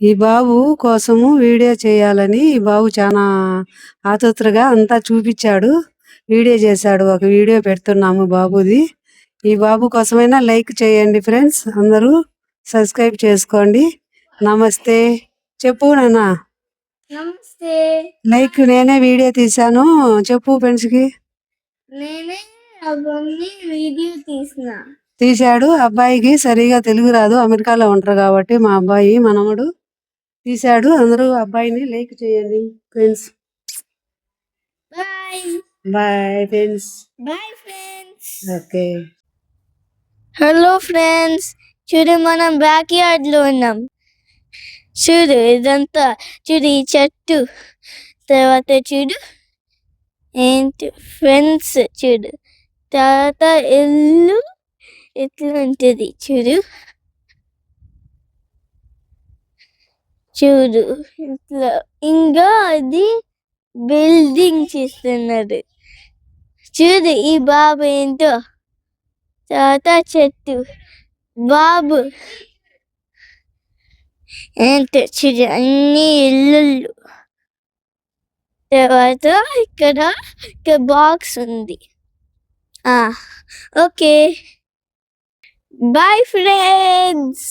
ఈ బాబు కోసము వీడియో చేయాలని ఈ బాబు చాలా ఆతృతగా అంతా చూపించాడు. వీడియో చేశాడు. ఒక వీడియో పెడుతున్నాము బాబుది. ఈ బాబు కోసమైనా లైక్ చేయండి ఫ్రెండ్స్. అందరూ సబ్స్క్రైబ్ చేసుకోండి. నమస్తే. చెప్పు నాన్న. నమస్తే. లైక్ నేనే వీడియో తీశాను. చెప్పు ఫ్రెండ్స్కి నేనే వీడియో తీసిన. తీశాడు. అబ్బాయికి సరిగా తెలుగు రాదు. అమెరికాలో ఉంటారు కాబట్టి మా అబ్బాయి మనవడు తీశాడు. అందరూ అబ్బాయిని లైక్ చేయండి friends. Bye bye friends. Bye friends okay. Hello friends చూడు మనం బ్యాక్ యార్డ్లో ఉన్నాం. చూడు ఇదంతా. చూడు ఈ చెట్టు. తర్వాత చూడు. ఏంటి? ఫ్రెండ్స్ చూడు. తర్వాత ఇల్లు ఇట్లా ఉంటుంది చూడు. చూడు. ఇట్లా ఇంకా అది బిల్డింగ్ చేస్తున్నారు. చూడు ఈ బాబు ఏంటో? తాత చెట్టు. బాబు. ఏంటో చూడు అన్ని ఇల్లు తర్వాత ఇక్కడ ఇక్కడ బాక్స్ ఉంది. ఆ ఓకే. Bye friends